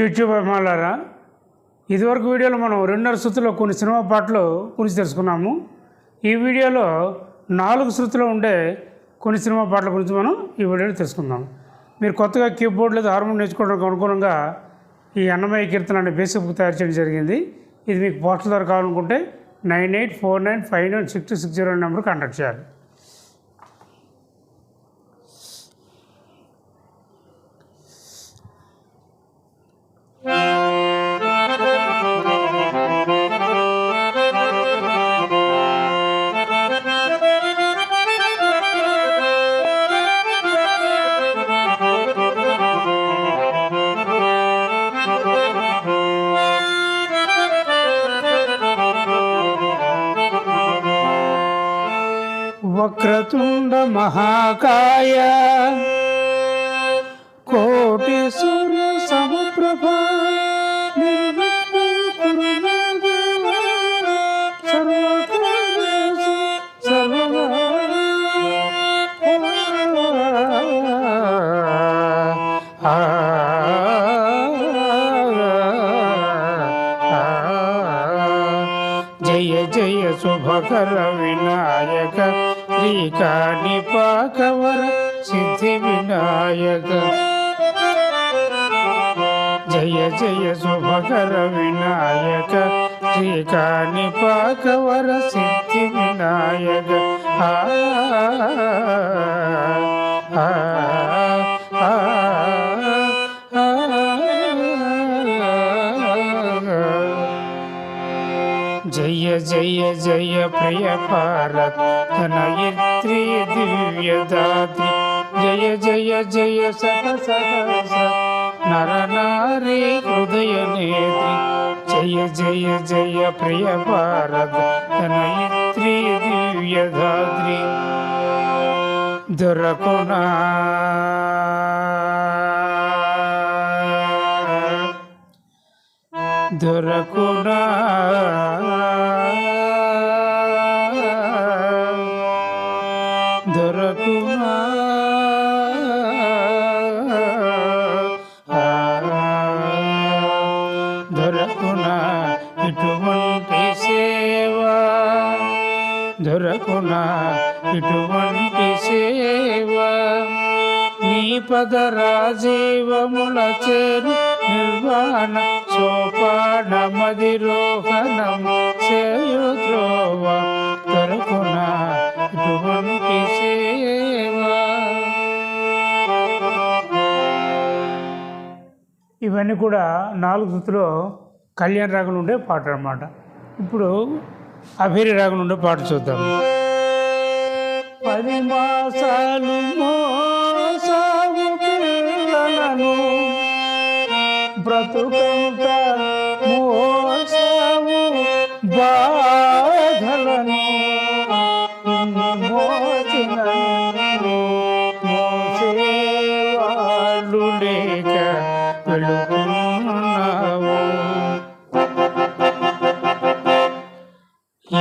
YouTube అభిమానులారా ఇదివరకు వీడియోలో మనం రెండున్నర శృతిలో కొన్ని సినిమా పాటలు గురించి తెలుసుకున్నాము. ఈ వీడియోలో నాలుగు శృతిలో ఉండే కొన్ని సినిమా పాటల గురించి మనం ఈ వీడియోలో తెలుసుకుందాం. మీరు కొత్తగా కీబోర్డ్ లేదా హార్మోన్ నేర్చుకోవడానికి అనుగుణంగా ఈ అన్నమయ్య కీర్తన అనే బేసిక్ బుక్ తయారు చేయడం జరిగింది. ఇది మీకు పోస్టల్ ద్వారా కావాలనుకుంటే nine eight four nine five nine six six zero number contact చేయాలి. वक्रतुंड महाकाय कोटि वक्रतुण्डमहाकाय कोटिसूर्यसमप्रभा जय जय शुभकर विना శ్రీకాణిపాకవర సిద్ధి వినాయక. జయ జయ శుభకర వినాయక. శ్రీ శ్రీకాణిపాకవర సిద్ధి వినాయక. ఆ, ఆ, ఆ, ఆ. జయ జయ జయ ప్రియ భారత్ దివ్య దివ్యదాత్రి జయ జయ జయ సహ సహస నర నారీ హృదయ నేత్రి. జయ జయ జయ ప్రియ భారత జనయిత్రి దివ్యదాత్రి దొరకునా దొరకునా. దొరకునా. దొరకునా? ఇటువంటి సేవ నీ పద రాజీవముల చేరు నిర్వాణ సోపాన మదిరోహణం చేయు త్రోవ దొరకున? ఇటువంటి సేవ. ఇవన్నీ కూడా నాలుగు శృతిలో కళ్యాణ రాగులు ఉండే పాట అన్నమాట ఇప్పుడు అభిరి రాగం నుండి పాట చూద్దాం. పది మాసాలు మోసావు పిల్లలను బ్రతుకంత మోసావు బాధలను ఇన్ని మోచినను మోసేవాళ్ళు లేక వెళుతున్నావు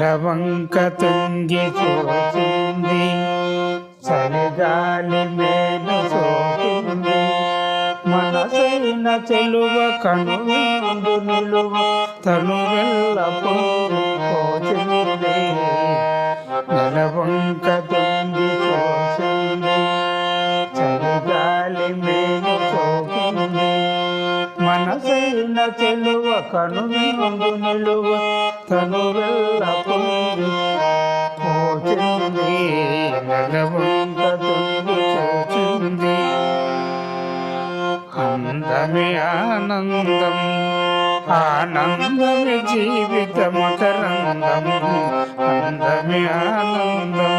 నెలవంక తుంగి చూసింది చలిగాలి మేలు సోకింది. మనసైన చెలువ కనువిందు నిలువ తను వెళ్ళ పోచింది నెలవంక తుంగి చూసింది చలిగాలి మేలు సోకింది. మనసైన చెలువ కనువిందు నిలువ తను నెలవంక తుంగి చూచింది అందమే ఆనందం ఆనందమే జీవిత మకరందం అందమే ఆనందం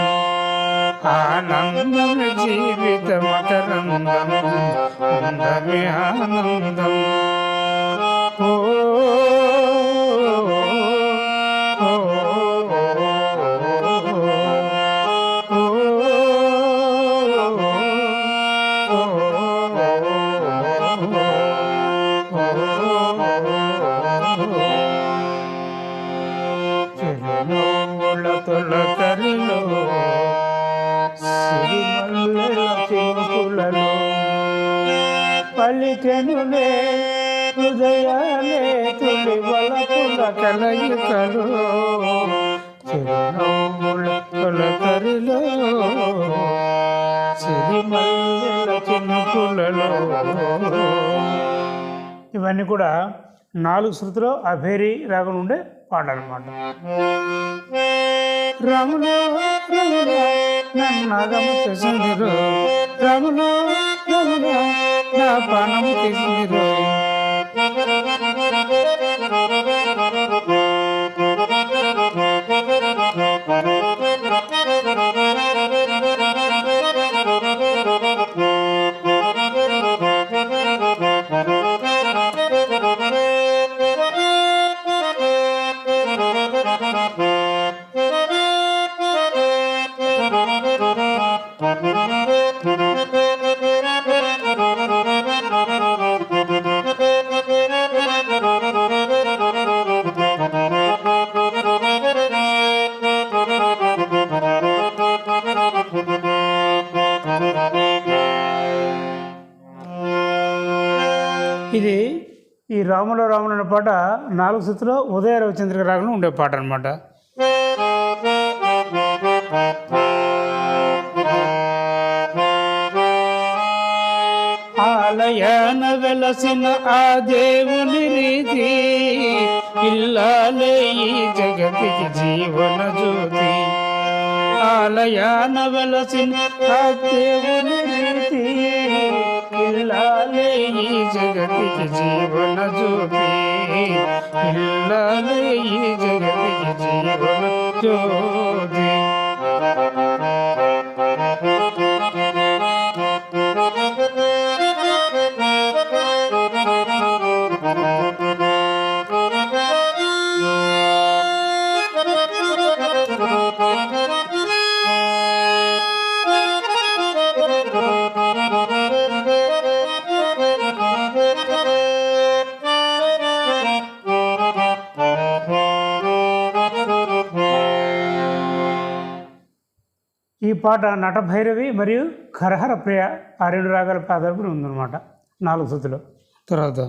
ఆనందమే జీవిత మకరందం అందమే ఆనందం. ఓ, పలికెనులే హృదయాలే తులి వలపుల కలయికలు చిరునవ్వుల తొలకరిలో సిరిమల్లెల చినుకులలో. ఇవన్నీ కూడా నాలుగు శృతిలో అభేరి రాగం ఉండే పాట అనమాట రాములో రాములో నన్నగము చేసిందిరు రాములో రాములో నా పానము తీసిందిరు ఈ రాములో రాములు అనే పాట నాలుగు శృతిలో ఉదయ రవిచంద్రిక రాగంలో ఉండే పాట అనమాట ఆలయాన వెలసిన ఆ దేవుని రీతి ఇల్లాలే ఈ జగతికి జీవన జ్యోతి. ఆలయాన వెలసిన ఆ దేవుని రీతి ఇల్లాలే ఈ జగతికి జీవన జ్యోతి ఇల్లాలే ఈ జగతికి జీవన జ్యోతి పాట నటభైరవి మరియు ఖరహర ప్రియ ఆ రెండు రాగాలపై ఆధారపడి ఉందన్నమాట. నాలుగు శృతులు తర్వాత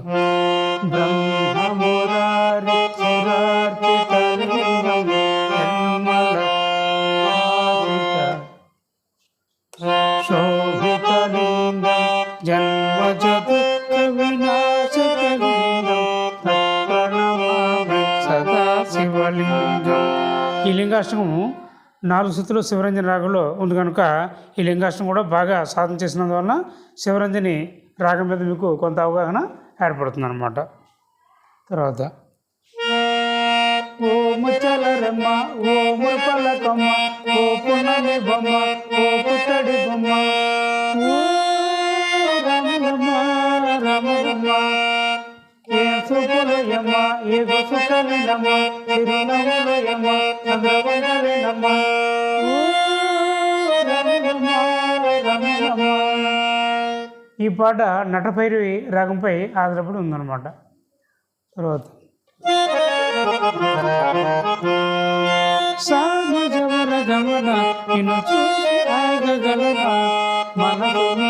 వినాశకలింగం సదా శివలింగం. ఈ లింగాష్టకము నాలుగు శృతులు శివరంజని రాగంలో ఉంది కనుక ఈ లింగాష్టం కూడా బాగా సాధన చేసినందువలన శివరంజని రాగం మీద మీకు కొంత అవగాహన ఏర్పడుతుంది అనమాట తర్వాత ఓ ముచ్చలరమ్మ ఓ మురపలకమ్మ ఓ పున్నమి బొమ్మ ఓ పుత్తడి బొమ్మ. ఓ రమణమ్మ రమణమ్మ ఏ సుకులయమ్మ ఏ సుకలినమ్మ తిరునవ్వులయమ్మ చంద్రవందలినమ్మ ఈ పాట నటభైరవి రాగంపై ఆధారపడి ఉందన్నమాట. తర్వాత. గమన